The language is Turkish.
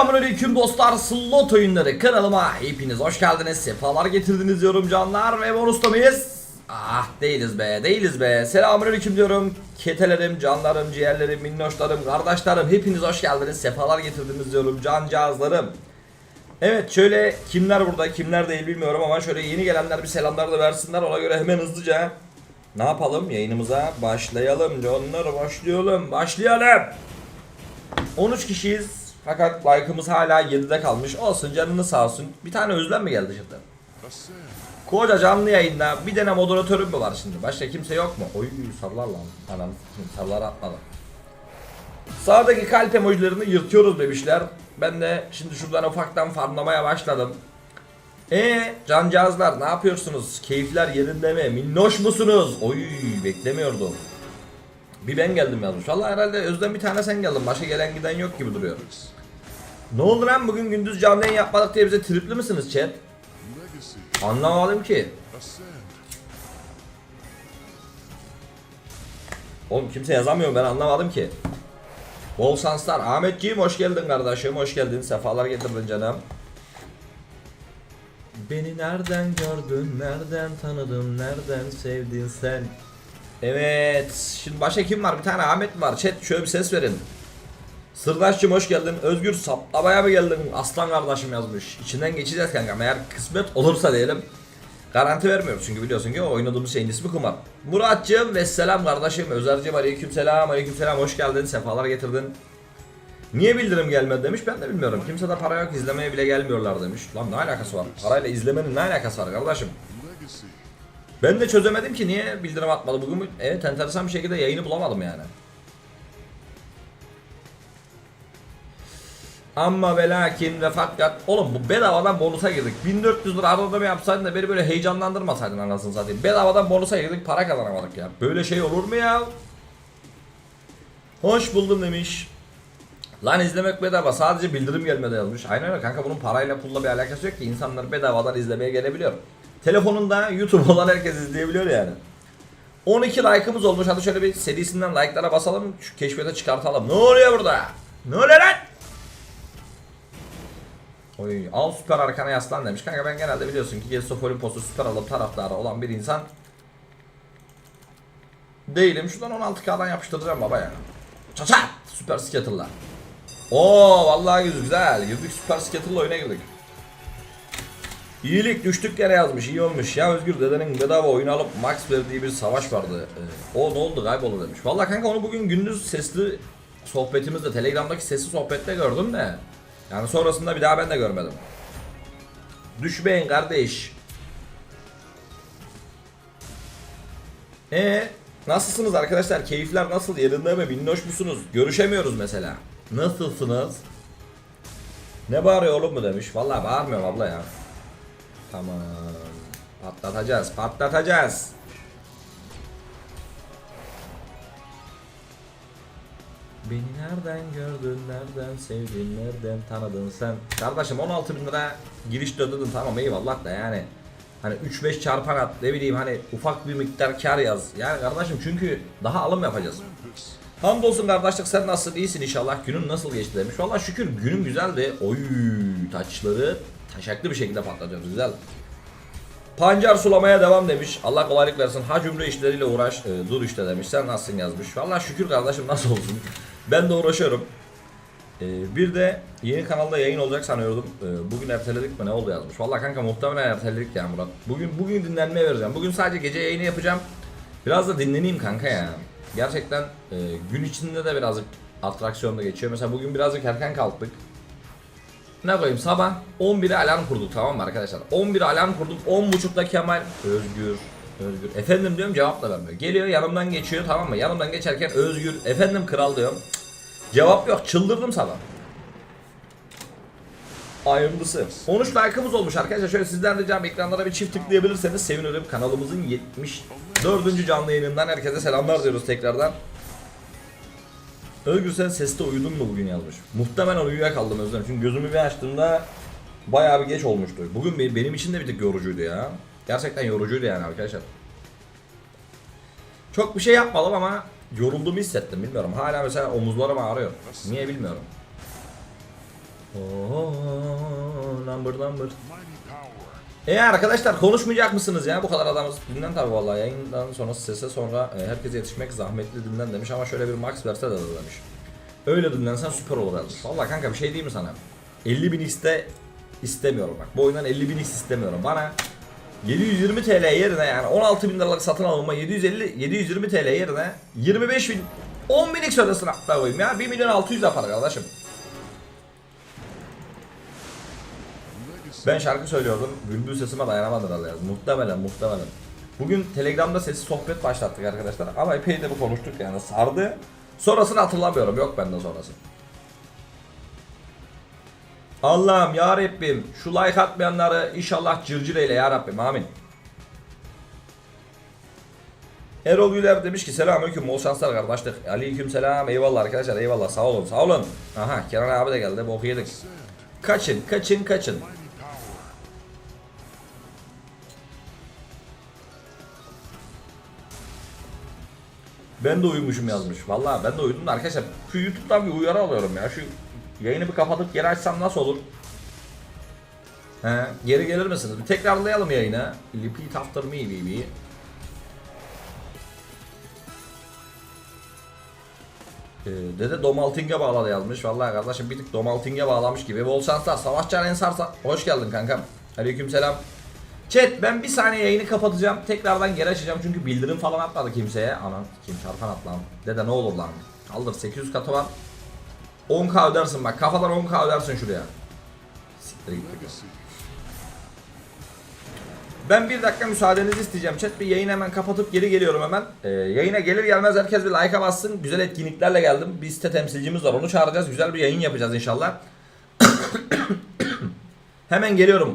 Selamünaleyküm dostlar slot oyunları kanalıma hepiniz hoş geldiniz sefalar getirdiniz diyorum canlar ve bonus'ta mıyız? Ah değiliz be değiliz be. Selamünaleyküm diyorum ketelerim canlarım ciğerlerim minnoşlarım kardeşlerim hepiniz hoş geldiniz sefalar getirdiniz diyorum cancağızlarım. Evet şöyle kimler burada kimler değil bilmiyorum ama şöyle yeni gelenler bir selamlar da versinler ona göre hemen hızlıca ne yapalım? Yayınımıza başlayalım. Canlar başlayalım başlayalım. 13 kişiyiz. Fakat like'ımız hala 7'de kalmış. Olsun canını sağ olsun. Bir tane özlem mi geldi şimdi? Koca canlı yayında bir tane moderatörüm mü var şimdi? Başka kimse yok mu? Oy sarılar lan. Anam sarılar atmadı. Sağdaki kalp emojilerini yırtıyoruz bebişler. Ben de şimdi şuradan ufaktan farmlamaya başladım. E cancağızlar ne yapıyorsunuz? Keyifler yerinde mi? Minnoş musunuz? Oy beklemiyordum. Bir ben geldim yazmış. Valla herhalde Özlem bir tane sen geldin. Başka gelen giden yok gibi duruyor. Ne oldu lan bugün gündüz canlı yayın yapmadık diye bize tripli misiniz chat? Anlamadım ki. Oğlum kimse yazamıyor ben anlamadım ki. Bol şanslar. Ahmetciğim hoş geldin kardeşim. Hoş geldin. Sefalar getirdin canım. Beni nereden gördün, nereden tanıdın, nereden sevdin sen? Evet. Şimdi başka kim var? Bir tane Ahmet var. Chat şöyle bir ses verin. Sırdaşçım hoş geldin. Özgür saplamaya mı geldin? Aslan kardeşim yazmış. İçinden geçeceğiz kanka. Eğer kısmet olursa diyelim. Garanti vermiyoruz çünkü biliyorsun ki oynadığımız şeyin ismi kumar. Muratcığım ve selam kardeşim. Özercim aleyküm selam aleyküm selam hoş geldin. Sefalar getirdin. Niye bildirim gelmedi demiş ben de bilmiyorum. Kimse de para yok izlemeye bile gelmiyorlar demiş. Lan ne alakası var? Parayla izlemenin ne alakası var kardeşim? Ben de çözemedim ki niye bildirim atmadı bugün. Evet enteresan bir şekilde yayını bulamadım yani. Ama ve lakin ve fakat oğlum bu bedavadan bonusa girdik. 1400 lira arada mı yapsaydın da beni böyle heyecanlandırmasaydın anasını satayım. Bedavadan bonusa girdik para kazanamadık ya. Böyle şey olur mu ya? Hoş buldum demiş. Lan izlemek bedava sadece bildirim gelmedi yazmış. Aynen öyle kanka bunun parayla pulla bir alakası yok ki insanlar bedavadan izlemeye gelebiliyor. Telefonunda YouTube olan herkes izleyebiliyor yani. 12 like'ımız olmuş hadi şöyle bir serisinden like'lara basalım şu keşfete çıkartalım. Ne oluyor burada? Ne oluyor lan? Oy, al süper arkana yaslan demiş. Kanka ben genelde biliyorsun ki Gestof Olimpos'u süper alıp taraftarı olan bir insan değilim. Şuradan 16K'dan yapıştıracağım baba ya. Çaça! Süper Scattle'la. Oo vallahi güzel. Girdik Süper Scattle'la oyuna girdik. İyilik düştük yere yazmış. iyi olmuş. Ya Özgür dedenin bedava oyun alıp max verdiği bir savaş vardı. Ee, o ne oldu kayboldu demiş. Vallahi kanka onu bugün gündüz sesli sohbetimizde Telegram'daki sesli sohbette gördüm de. Yani sonrasında bir daha ben de görmedim. Düşmeyin kardeş. E nasılsınız arkadaşlar? Keyifler nasıl? Yerinde mi? Minnoş musunuz? Görüşemiyoruz mesela. Nasılsınız? Ne bağırıyor oğlum mu demiş. Vallahi bağırmıyorum abla ya. Tamam. Patlatacağız, patlatacağız. Beni nereden gördün, nereden sevdin, nereden tanıdın sen? Kardeşim 16 bin lira giriş ödedin tamam eyvallah da yani. Hani 3-5 çarpan at ne bileyim hani ufak bir miktar kar yaz. Yani kardeşim çünkü daha alım yapacağız. Hamdolsun kardeşlik sen nasıl iyisin inşallah günün nasıl geçti demiş. Valla şükür günüm güzeldi. Oy taçları taşaklı bir şekilde patlatıyoruz güzel. Pancar sulamaya devam demiş. Allah kolaylık versin. Ha cümle işleriyle uğraş. e, dur işte demiş. Sen nasılsın yazmış. Valla şükür kardeşim nasıl olsun. Ben de uğraşıyorum. E, bir de yeni kanalda yayın olacak sanıyordum. E, bugün erteledik mi ne oldu yazmış. Valla kanka muhtemelen erteledik ya Murat. Bugün bugün dinlenmeye vereceğim. Bugün sadece gece yayını yapacağım. Biraz da dinleneyim kanka ya. Gerçekten e, gün içinde de birazcık atraksiyonda geçiyor. Mesela bugün birazcık erken kalktık. Ne koyayım sabah 11'e alarm kurduk tamam mı arkadaşlar? 11'e alarm kurduk 10.30'da Kemal Özgür Özgür efendim diyorum cevap da vermiyor. Geliyor yanımdan geçiyor tamam mı? Yanımdan geçerken Özgür efendim kral diyorum. Cevap yok çıldırdım sabah. Ayrıntısı. 13 like'ımız olmuş arkadaşlar. Şöyle sizden ricam ekranlara bir çift tıklayabilirseniz sevinirim. Kanalımızın 74. canlı yayınından herkese selamlar diyoruz tekrardan. Özgür sen seste uyudun mu bugün yazmış. Muhtemelen uyuyakaldım Özlem. Çünkü gözümü bir açtığımda bayağı bir geç olmuştu. Bugün be- benim için de bir tık yorucuydu ya. Gerçekten yorucuydu yani arkadaşlar. Çok bir şey yapmadım ama yorulduğumu hissettim bilmiyorum. Hala mesela omuzlarım ağrıyor. Niye bilmiyorum. Oo, number number. E arkadaşlar konuşmayacak mısınız ya bu kadar adamız dinlen tabi vallahi yayından sonra sese sonra e, herkese yetişmek zahmetli dinlen demiş ama şöyle bir max verse de demiş. Öyle dinlensen süper olur yazmış. Valla kanka bir şey diyeyim mi sana? 50 bin x'te istemiyorum bak bu oyundan 50 bin x istemiyorum bana 720 TL yerine yani 16 bin liralık satın alınma 750 720 TL yerine 25 bin 10 bin x ödesin hatta koyayım ya 1 milyon 600 yapar kardeşim. Ben şarkı söylüyordum. Bülbül sesime dayanamadı herhalde. Muhtemelen muhtemelen. Bugün Telegram'da sesi sohbet başlattık arkadaşlar. Ama epey de bu konuştuk yani sardı. Sonrasını hatırlamıyorum. Yok benden sonrası. Allah'ım ya Rabbim şu like atmayanları inşallah cırcır eyle ya Rabbim amin. Erol Güler demiş ki selamünaleyküm bol şanslar kardeşlik. Aleyküm selam eyvallah arkadaşlar eyvallah sağ olun sağ olun. Aha Kenan abi de geldi bok yedik. Kaçın kaçın kaçın. Ben de uyumuşum yazmış. Vallahi ben de uyudum da arkadaşlar şu YouTube'dan bir uyarı alıyorum ya. Şu yayını bir kapatıp geri açsam nasıl olur? He, geri gelir misiniz? Bir tekrarlayalım yayını. Repeat after me baby. Ee, dede Domalting'e bağladı yazmış. Vallahi kardeşim bir tık Domalting'e bağlamış gibi. Bol şanslar. Savaşcan Ensarsa. Hoş geldin kankam. Aleykümselam. Chat ben bir saniye yayını kapatacağım. Tekrardan geri açacağım çünkü bildirim falan atmadı kimseye. Anan kim çarpan at lan. Dede ne olur lan. Kaldır 800 katı var. 10k ödersin bak kafadan 10k ödersin şuraya. Siktir git. Ben bir dakika müsaadenizi isteyeceğim chat. Bir yayını hemen kapatıp geri geliyorum hemen. Ee, yayına gelir gelmez herkes bir like'a bassın. Güzel etkinliklerle geldim. Bir site temsilcimiz var onu çağıracağız. Güzel bir yayın yapacağız inşallah. hemen geliyorum.